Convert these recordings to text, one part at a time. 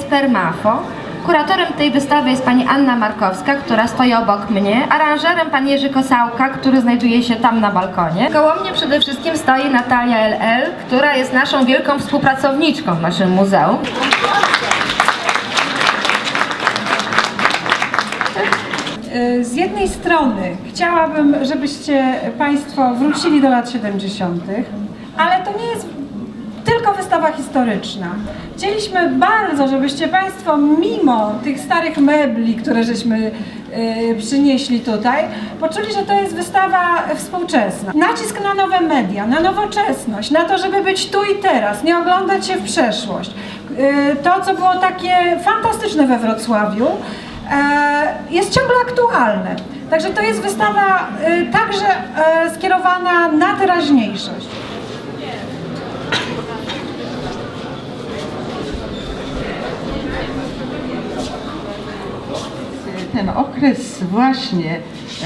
Permafo. Kuratorem tej wystawy jest pani Anna Markowska, która stoi obok mnie, aranżerem pan Jerzy Kosałka, który znajduje się tam na balkonie. Koło mnie przede wszystkim stoi Natalia LL, która jest naszą wielką współpracowniczką w naszym muzeum. Y, Z jednej strony chciałabym, żebyście Państwo wrócili do lat 70., ale to nie jest wystawa historyczna. Chcieliśmy bardzo, żebyście Państwo mimo tych starych mebli, które żeśmy y, przynieśli tutaj, poczuli, że to jest wystawa współczesna. Nacisk na nowe media, na nowoczesność, na to, żeby być tu i teraz, nie oglądać się w przeszłość. Y, to, co było takie fantastyczne we Wrocławiu, e, jest ciągle aktualne. Także to jest wystawa e, także e, skierowana na teraźniejszość. Ten okres właśnie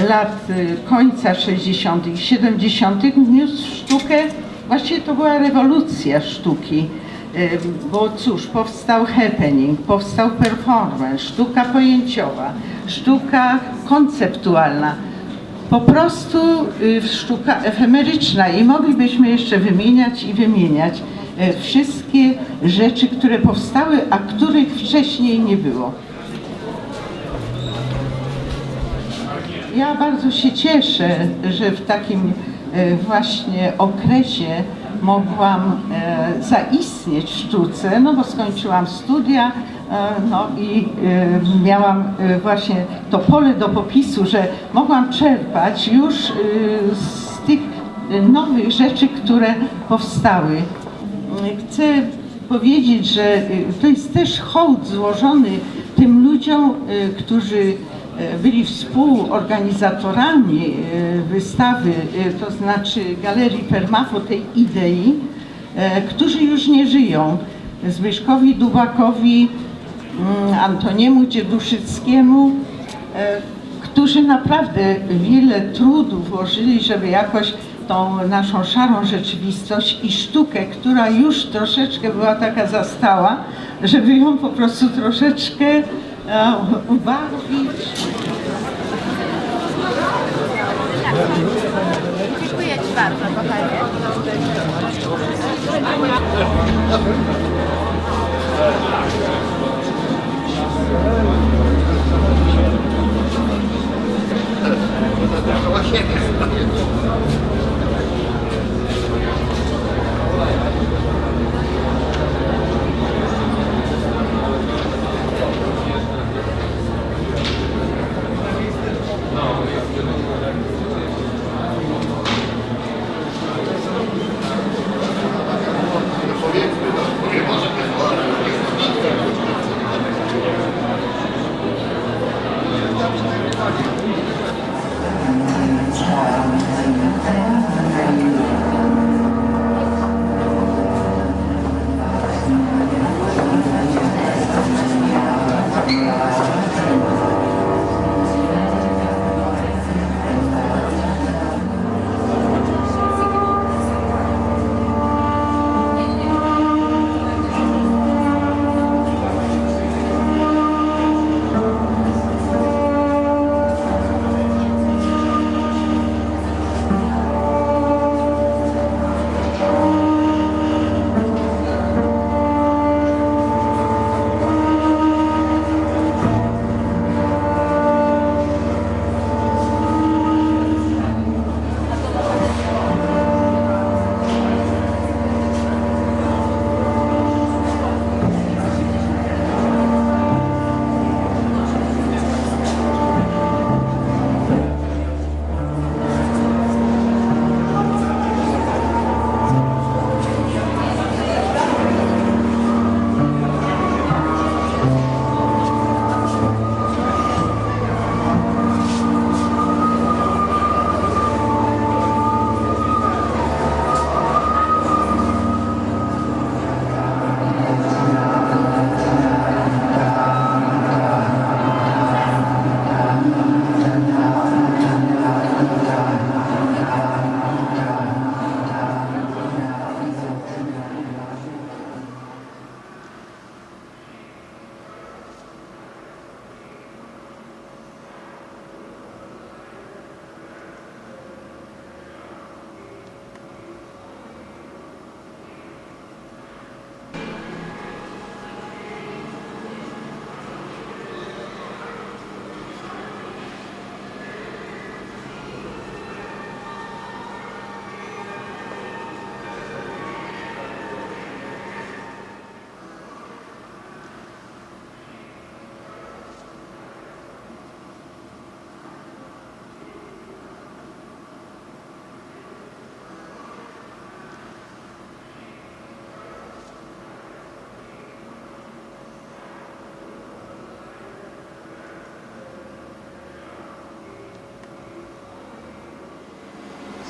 lat y, końca 60. i 70. wniósł sztukę, właściwie to była rewolucja sztuki, Y, bo cóż, powstał happening, powstał performance, sztuka pojęciowa, sztuka konceptualna, po prostu y, sztuka efemeryczna i moglibyśmy jeszcze wymieniać i wymieniać wszystkie rzeczy, które powstały, a których wcześniej nie było. Ja bardzo się cieszę, że w takim e, właśnie okresie mogłam e, zaistnieć w sztuce, no bo skończyłam studia, e, no i miałam właśnie to pole do popisu, że mogłam czerpać już z tych nowych rzeczy, które powstały. Chcę powiedzieć, że to jest też hołd złożony tym ludziom, którzy byli współorganizatorami y, wystawy, y, to znaczy Galerii Permafo, tej idei, e, którzy już nie żyją. Zbyszkowi Dubakowi, mm, Antoniemu Dzieduszyckiemu, e, którzy naprawdę wiele trudu włożyli, żeby jakoś tą naszą szarą rzeczywistość i sztukę, która już troszeczkę była taka zastała, żeby ją po prostu troszeczkę Ah, o, o Vargas Yeah.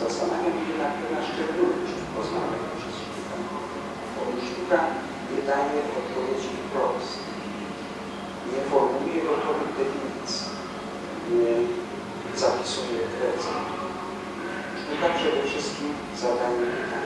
Zastanawiam się nad na szczególność poznanego przez sztukę. Otóż sztuka nie daje odpowiedzi wprost, nie formuje gotowych definicji, nie zapisuje teza. Sztuka przede wszystkim zadaje pytania.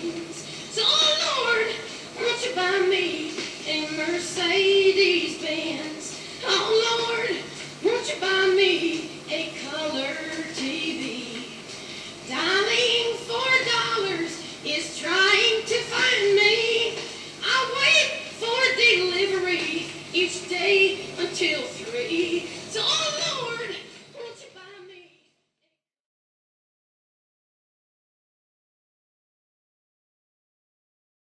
So, oh Lord, won't you buy me a Mercedes Benz? Oh Lord, won't you buy me